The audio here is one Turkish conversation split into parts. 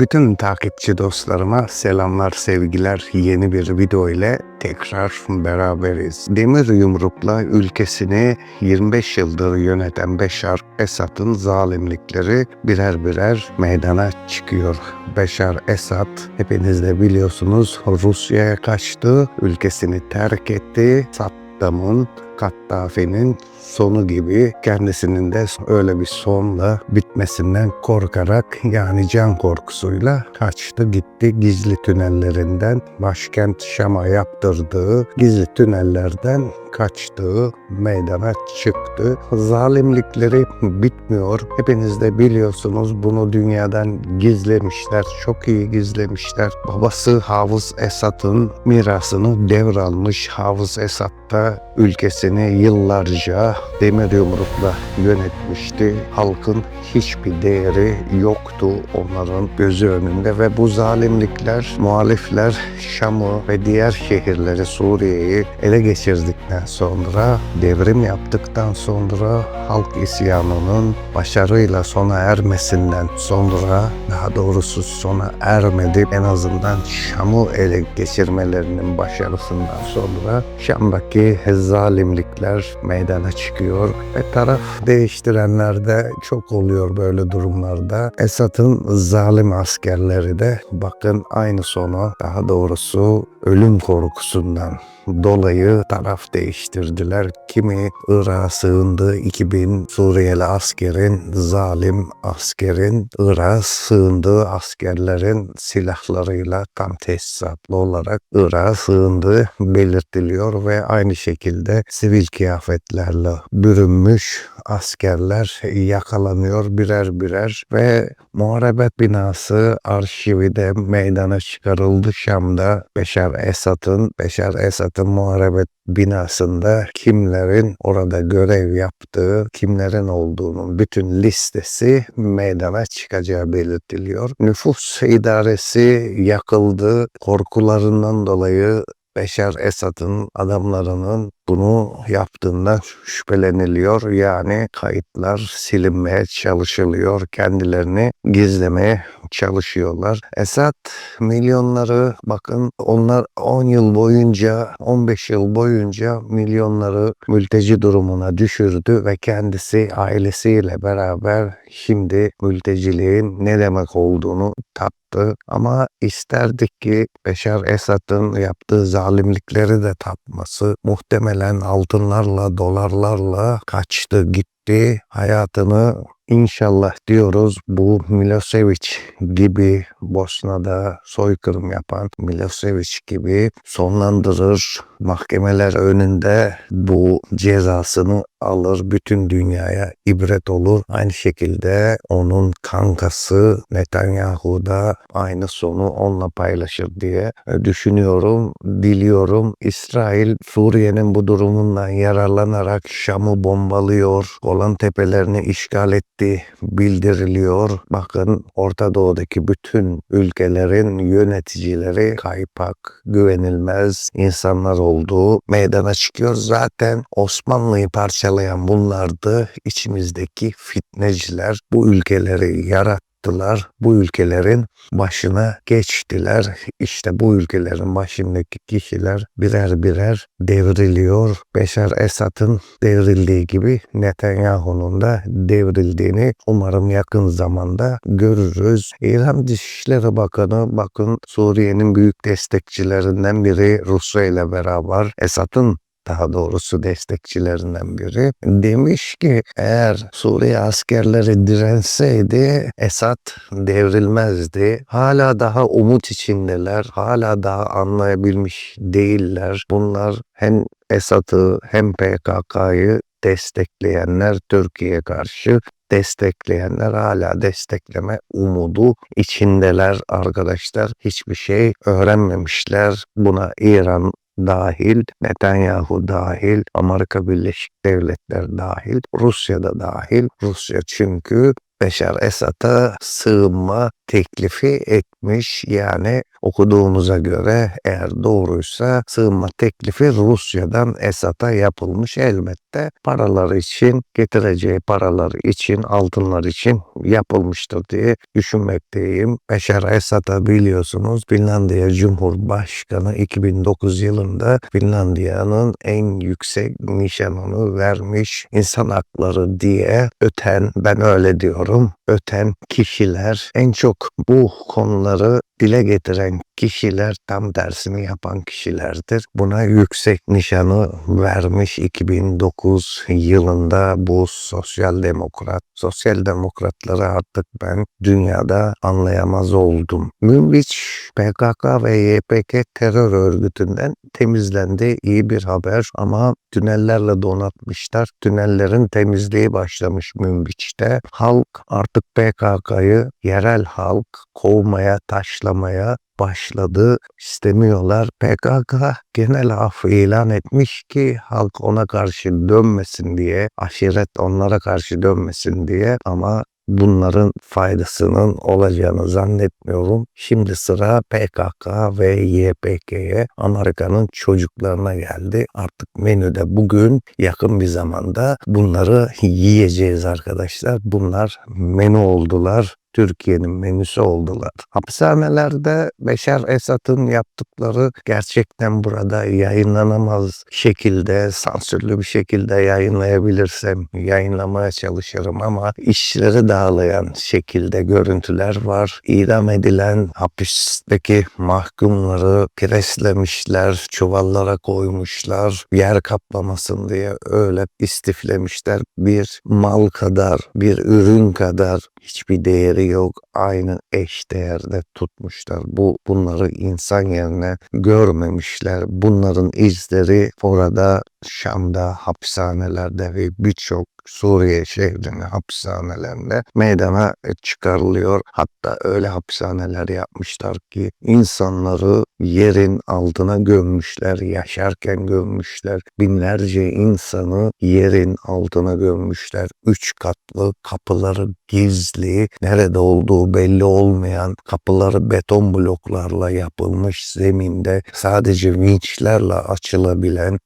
Bütün takipçi dostlarıma selamlar, sevgiler. Yeni bir video ile tekrar beraberiz. Demir yumrukla ülkesini 25 yıldır yöneten Beşar Esad'ın zalimlikleri birer birer meydana çıkıyor. Beşar Esad hepiniz de biliyorsunuz Rusya'ya kaçtı, ülkesini terk etti. Saddam'ın Kaddafi'nin sonu gibi kendisinin de öyle bir sonla bitmesinden korkarak yani can korkusuyla kaçtı gitti gizli tünellerinden başkent Şam'a yaptırdığı gizli tünellerden kaçtığı meydana çıktı. Zalimlikleri bitmiyor. Hepiniz de biliyorsunuz bunu dünyadan gizlemişler. Çok iyi gizlemişler. Babası Hafız Esad'ın mirasını devralmış. Hafız Esad da ülkesini yıllarca demir yumrukla yönetmişti. Halkın hiçbir değeri yoktu onların gözü önünde ve bu zalimlikler, muhalifler Şam'ı ve diğer şehirleri Suriye'yi ele geçirdikten sonra, devrim yaptıktan sonra halk isyanının başarıyla sona ermesinden sonra, daha doğrusu sona ermedi en azından Şam'ı ele geçirmelerinin başarısından sonra Şam'daki zalimlikler meydana çıkıyor ve taraf değiştirenler de çok oluyor böyle durumlarda. Esad'ın zalim askerleri de bakın aynı sonu daha doğrusu ölüm korkusundan dolayı taraf değiştirdiler. Kimi Irak'a sığındı 2000 Suriyeli askerin, zalim askerin Irak'a sığındığı askerlerin silahlarıyla tam tesisatlı olarak Irak'a sığındığı belirtiliyor ve aynı şekilde sivil kıyafetlerle bürünmüş askerler yakalanıyor birer birer ve muharebet binası arşivi de meydana çıkarıldı Şam'da Beşar Esad'ın Beşar Esad'ın muharebet binasında kimlerin orada görev yaptığı, kimlerin olduğunun bütün listesi meydana çıkacağı belirtiliyor. Nüfus idaresi yakıldı. Korkularından dolayı Beşar Esad'ın adamlarının bunu yaptığında şüpheleniliyor. Yani kayıtlar silinmeye çalışılıyor. Kendilerini gizlemeye çalışıyorlar. Esad milyonları bakın onlar 10 yıl boyunca 15 yıl boyunca milyonları mülteci durumuna düşürdü ve kendisi ailesiyle beraber şimdi mülteciliğin ne demek olduğunu tattı. Ama isterdik ki Beşar Esad'ın yaptığı zalimlikleri de tatması muhtemelen altınlarla dolarlarla kaçtı gitti hayatını İnşallah diyoruz bu Milosevic gibi Bosna'da soykırım yapan Milosevic gibi sonlandırır. Mahkemeler önünde bu cezasını alır. Bütün dünyaya ibret olur. Aynı şekilde onun kankası Netanyahu da aynı sonu onunla paylaşır diye düşünüyorum, diliyorum. İsrail Suriye'nin bu durumundan yararlanarak Şam'ı bombalıyor. Golan Tepelerini işgal etti bildiriliyor. Bakın Orta Doğu'daki bütün ülkelerin yöneticileri kaypak, güvenilmez insanlar olduğu meydana çıkıyor. Zaten Osmanlı'yı parçalayan bunlardı. İçimizdeki fitneciler bu ülkeleri yarat yaptılar. Bu ülkelerin başına geçtiler. İşte bu ülkelerin başındaki kişiler birer birer devriliyor. Beşar Esad'ın devrildiği gibi Netanyahu'nun da devrildiğini umarım yakın zamanda görürüz. İran Dışişleri Bakanı bakın Suriye'nin büyük destekçilerinden biri Rusya ile beraber Esad'ın daha doğrusu destekçilerinden biri demiş ki eğer Suriye askerleri direnseydi Esad devrilmezdi. Hala daha umut içindeler. Hala daha anlayabilmiş değiller. Bunlar hem Esad'ı hem PKK'yı destekleyenler Türkiye'ye karşı destekleyenler hala destekleme umudu içindeler arkadaşlar. Hiçbir şey öğrenmemişler. Buna İran dahil, Netanyahu dahil, Amerika Birleşik Devletleri dahil, Rusya da dahil. Rusya çünkü Beşar Esad'a sığınma teklifi etmiş. Yani okuduğumuza göre eğer doğruysa sığınma teklifi Rusya'dan Esad'a yapılmış. Elbette de paralar için, getireceği paralar için, altınlar için yapılmıştır diye düşünmekteyim. Beşar Esad'a biliyorsunuz Finlandiya Cumhurbaşkanı 2009 yılında Finlandiya'nın en yüksek nişanını vermiş insan hakları diye öten, ben öyle diyorum, öten kişiler en çok bu konuları dile getiren kişiler tam tersini yapan kişilerdir. Buna yüksek nişanı vermiş 2009 yılında bu sosyal demokrat. Sosyal demokratları artık ben dünyada anlayamaz oldum. Münbiç PKK ve YPG terör örgütünden temizlendi. İyi bir haber ama tünellerle donatmışlar. Tünellerin temizliği başlamış Münbiç'te. Halk artık PKK'yı yerel halk kovmaya, taşlamaya başladı. İstemiyorlar. PKK genel af ilan etmiş ki halk ona karşı dönmesin diye, aşiret onlara karşı dönmesin diye ama bunların faydasının olacağını zannetmiyorum. Şimdi sıra PKK ve YPG'ye Amerika'nın çocuklarına geldi. Artık menüde bugün yakın bir zamanda bunları yiyeceğiz arkadaşlar. Bunlar menü oldular. Türkiye'nin menüsü oldular. Hapishanelerde Beşar Esad'ın yaptıkları gerçekten burada yayınlanamaz şekilde, sansürlü bir şekilde yayınlayabilirsem yayınlamaya çalışırım ama işleri dağlayan şekilde görüntüler var. İdam edilen hapisteki mahkumları preslemişler, çuvallara koymuşlar, yer kaplamasın diye öyle istiflemişler. Bir mal kadar, bir ürün kadar hiçbir değeri yok. Aynı eş değerde tutmuşlar. Bu bunları insan yerine görmemişler. Bunların izleri orada Şam'da hapishanelerde ve birçok Suriye şehrinin hapishanelerinde meydana çıkarılıyor. Hatta öyle hapishaneler yapmışlar ki insanları yerin altına gömmüşler, yaşarken gömmüşler. Binlerce insanı yerin altına gömmüşler. Üç katlı kapıları gizli, nerede olduğu belli olmayan kapıları beton bloklarla yapılmış zeminde sadece vinçlerle açılabilen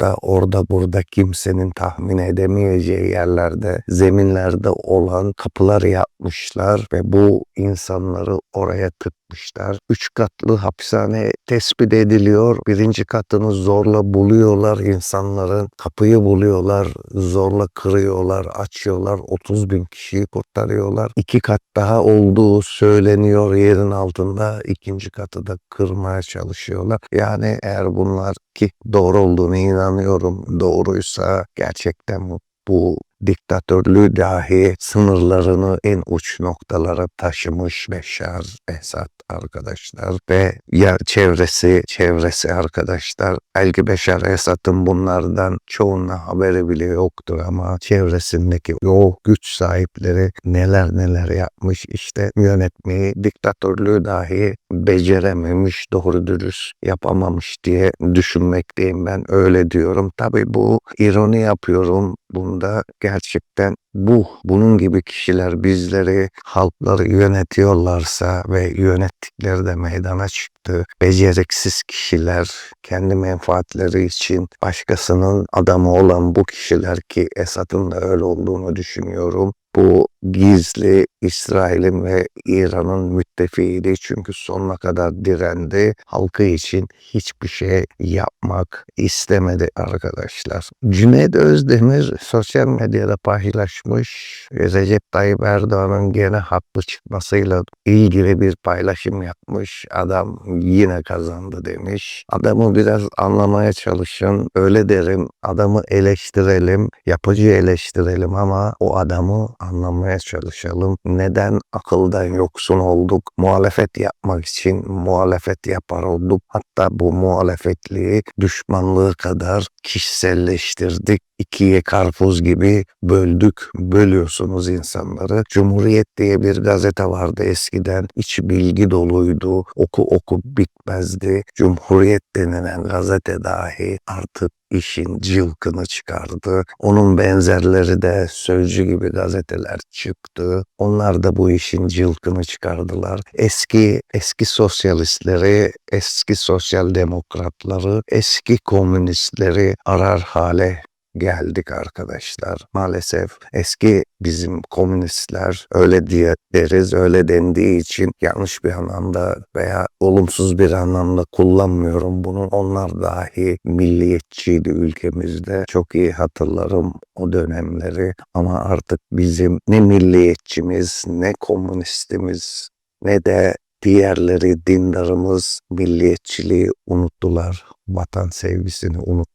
mutfakta orada burada kimsenin tahmin edemeyeceği yerlerde, zeminlerde olan kapılar yapmışlar ve bu insanları oraya tıkmışlar. Üç katlı hapishane tespit ediliyor. Birinci katını zorla buluyorlar insanların. Kapıyı buluyorlar, zorla kırıyorlar, açıyorlar. 30 bin kişiyi kurtarıyorlar. İki kat daha olduğu söyleniyor yerin altında. İkinci katı da kırmaya çalışıyorlar. Yani eğer bunlar ki doğru olduğunu inanıyorum. Doğruysa gerçekten bu diktatörlüğü dahi sınırlarını en uç noktalara taşımış Beşar Esad arkadaşlar ve ya çevresi çevresi arkadaşlar. Belki Beşar Esad'ın bunlardan çoğuna haberi bile yoktur ama çevresindeki o güç sahipleri neler neler yapmış işte yönetmeyi diktatörlüğü dahi becerememiş doğru dürüst yapamamış diye düşünmekteyim ben. Öyle diyorum. Tabi bu ironi yapıyorum bunda gerçekten bu bunun gibi kişiler bizleri halkları yönetiyorlarsa ve yönettikleri de meydana çıktı. Beceriksiz kişiler kendi menfaatleri için başkasının adamı olan bu kişiler ki Esad'ın da öyle olduğunu düşünüyorum. Bu gizli İsrail'in ve İran'ın müttefiğiydi çünkü sonuna kadar direndi. Halkı için hiçbir şey yapmak istemedi arkadaşlar. Cüneyt Özdemir sosyal medyada paylaşmış Recep Tayyip Erdoğan'ın gene haklı çıkmasıyla ilgili bir paylaşım yapmış. Adam yine kazandı demiş. Adamı biraz anlamaya çalışın. Öyle derim adamı eleştirelim, yapıcı eleştirelim ama o adamı anlamaya çalışalım. Neden akıldan yoksun olduk? Muhalefet yapmak için muhalefet yapar olduk. Hatta bu muhalefetliği düşmanlığı kadar kişiselleştirdik. İkiye karpuz gibi böldük, bölüyorsunuz insanları. Cumhuriyet diye bir gazete vardı eskiden. İçi bilgi doluydu. Oku oku bitmezdi. Cumhuriyet denilen gazete dahi artık işin cılkını çıkardı. Onun benzerleri de Sözcü gibi gazeteler çıktı. Onlar da bu işin cılkını çıkardılar. Eski eski sosyalistleri, eski sosyal demokratları, eski komünistleri arar hale geldik arkadaşlar. Maalesef eski bizim komünistler öyle diye deriz, öyle dendiği için yanlış bir anlamda veya olumsuz bir anlamda kullanmıyorum bunu. Onlar dahi milliyetçiydi ülkemizde. Çok iyi hatırlarım o dönemleri ama artık bizim ne milliyetçimiz ne komünistimiz ne de diğerleri dindarımız milliyetçiliği unuttular. Vatan sevgisini unuttular.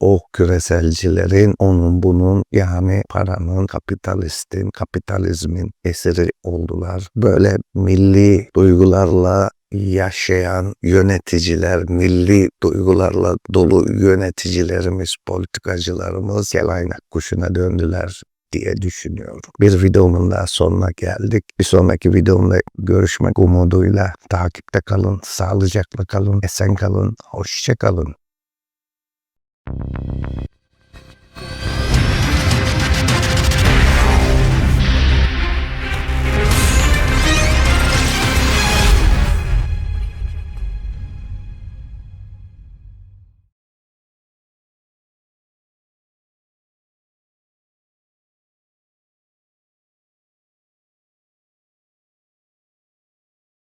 O küreselcilerin onun bunun yani paranın, kapitalistin, kapitalizmin eseri oldular. Böyle milli duygularla yaşayan yöneticiler, milli duygularla dolu yöneticilerimiz, politikacılarımız kelaynak kuşuna döndüler diye düşünüyorum. Bir videomun daha sonuna geldik. Bir sonraki videomda görüşmek umuduyla takipte kalın, sağlıcakla kalın, esen kalın, hoşça kalın. you